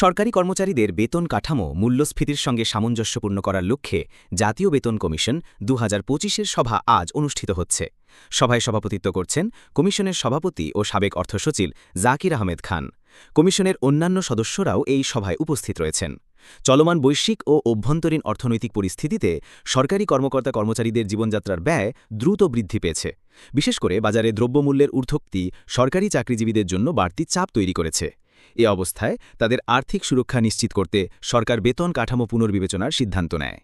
সরকারি কর্মচারীদের বেতন কাঠামো মূল্যস্ফীতির সঙ্গে সামঞ্জস্যপূর্ণ করার লক্ষ্যে জাতীয় বেতন কমিশন দু হাজার সভা আজ অনুষ্ঠিত হচ্ছে। সভায় সভাপতিত্ব করছেন কমিশনের সভাপতি ও সাবেক অর্থসচিব জাকির আহমেদ খান। কমিশনের অন্যান্য সদস্যরাও এই সভায় উপস্থিত রয়েছেন। চলমান বৈশ্বিক ও অভ্যন্তরীণ অর্থনৈতিক পরিস্থিতিতে সরকারি কর্মকর্তা কর্মচারীদের জীবনযাত্রার ব্যয় দ্রুত বৃদ্ধি পেয়েছে। বিশেষ করে বাজারে দ্রব্যমূল্যের ঊর্ধ্বক্তি সরকারি চাকরিজীবীদের জন্য বাড়তি চাপ তৈরি করেছে। এ অবস্থায় তাদের আর্থিক সুরক্ষা নিশ্চিত করতে সরকার বেতন কাঠামো পুনর্বিবেচনার সিদ্ধান্ত নেয়।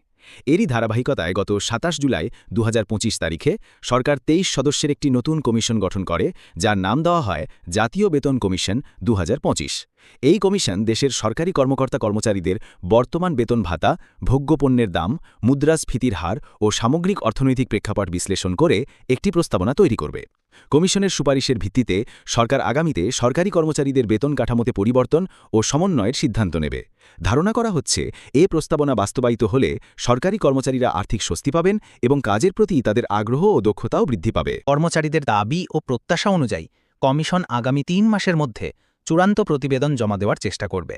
এরই ধারাবাহিকতায় গত সাতাশ জুলাই দুহাজার পঁচিশ তারিখে সরকার তেইশ সদস্যের একটি নতুন কমিশন গঠন করে, যার নাম দেওয়া হয় জাতীয় বেতন কমিশন দুহাজার পঁচিশ। এই কমিশন দেশের সরকারি কর্মকর্তা কর্মচারীদের বর্তমান বেতন ভাতা ভোগ্যপণ্যের দাম, মুদ্রাস্ফীতির হার ও সামগ্রিক অর্থনৈতিক প্রেক্ষাপট বিশ্লেষণ করে একটি প্রস্তাবনা তৈরি করবে। কমিশনের সুপারিশের ভিত্তিতে সরকার আগামীতে সরকারি কর্মচারীদের বেতন কাঠামোতে পরিবর্তন ও সমন্বয়ের সিদ্ধান্ত নেবে। ধারণা করা হচ্ছে, এ প্রস্তাবনা বাস্তবায়িত হলে সরকারি কর্মচারীরা আর্থিক স্বস্তি পাবেন এবং কাজের প্রতি তাদের আগ্রহ ও দক্ষতাও বৃদ্ধি পাবে। কর্মচারীদের দাবি ও প্রত্যাশা অনুযায়ী কমিশন আগামী তিন মাসের মধ্যে চূড়ান্ত প্রতিবেদন জমা দেওয়ার চেষ্টা করবে।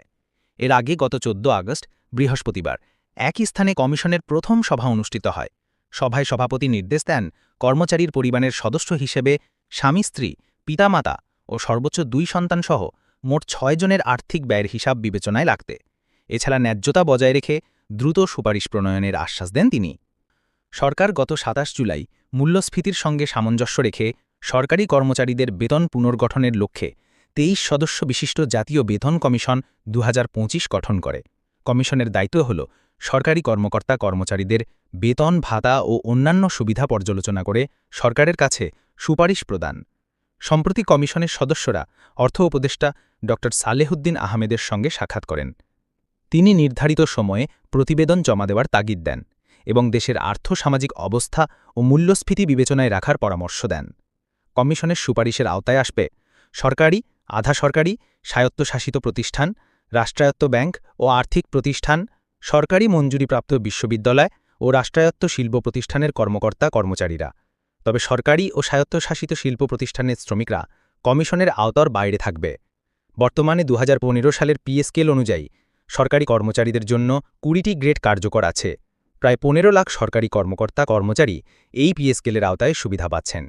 এর আগে গত চোদ্দ আগস্ট, বৃহস্পতিবার, একই স্থানে কমিশনের প্রথম সভা অনুষ্ঠিত হয়। সভায় সভাপতি নির্দেশ দেন কর্মচারীর পরিবারের সদস্য হিসেবে স্বামী, স্ত্রী, পিতামাতা ও সর্বোচ্চ দুই সন্তানসহ মোট ছয় জনের আর্থিক ব্যয়ের হিসাব বিবেচনায় লাগতে। এছাড়া ন্যায্যতা বজায় রেখে দ্রুত সুপারিশ প্রণয়নের আশ্বাস দেন তিনি। সরকার গত সাতাশ জুলাই মূল্যস্ফীতির সঙ্গে সামঞ্জস্য রেখে সরকারি কর্মচারীদের বেতন পুনর্গঠনের লক্ষ্যে তেইশ সদস্য বিশিষ্ট জাতীয় বেতন কমিশন দু হাজার পঁচিশ গঠন করে। কমিশনের দায়িত্ব হল সরকারি কর্মকর্তা কর্মচারীদের বেতন, ভাতা ও অন্যান্য সুবিধা পর্যালোচনা করে সরকারের কাছে সুপারিশ প্রদান। সম্প্রতি কমিশনের সদস্যরা অর্থ উপদেষ্টা ড. সালেহুদ্দিন আহমেদের সঙ্গে সাক্ষাৎ করেন। তিনি নির্ধারিত সময়ে প্রতিবেদন জমা দেওয়ার তাগিদ দেন এবং দেশের আর্থসামাজিক অবস্থা ও মূল্যস্ফীতি বিবেচনায় রাখার পরামর্শ দেন। কমিশনের সুপারিশের আওতায় আসবে সরকারি, আধা সরকারি, স্বায়ত্তশাসিত প্রতিষ্ঠান রাষ্ট্রায়ত্ত ব্যাংক ও আর্থিক প্রতিষ্ঠান, সরকারি মঞ্জুরিপ্রাপ্ত বিশ্ববিদ্যালয় ও রাষ্ট্রায়ত্ত শিল্প প্রতিষ্ঠানের কর্মকর্তা কর্মচারীরা। তবে সরকারি ও স্বায়ত্তশাসিত শিল্প প্রতিষ্ঠানের শ্রমিকরা কমিশনের আওতার বাইরে থাকবে। বর্তমানে দু হাজার পনেরো সালের পিএসকেল অনুযায়ী সরকারি কর্মচারীদের জন্য কুড়িটি গ্রেড কার্যকর আছে। প্রায় পনেরো লাখ সরকারি কর্মকর্তা কর্মচারী এই পিএসকেলের আওতায় সুবিধা পাচ্ছেন।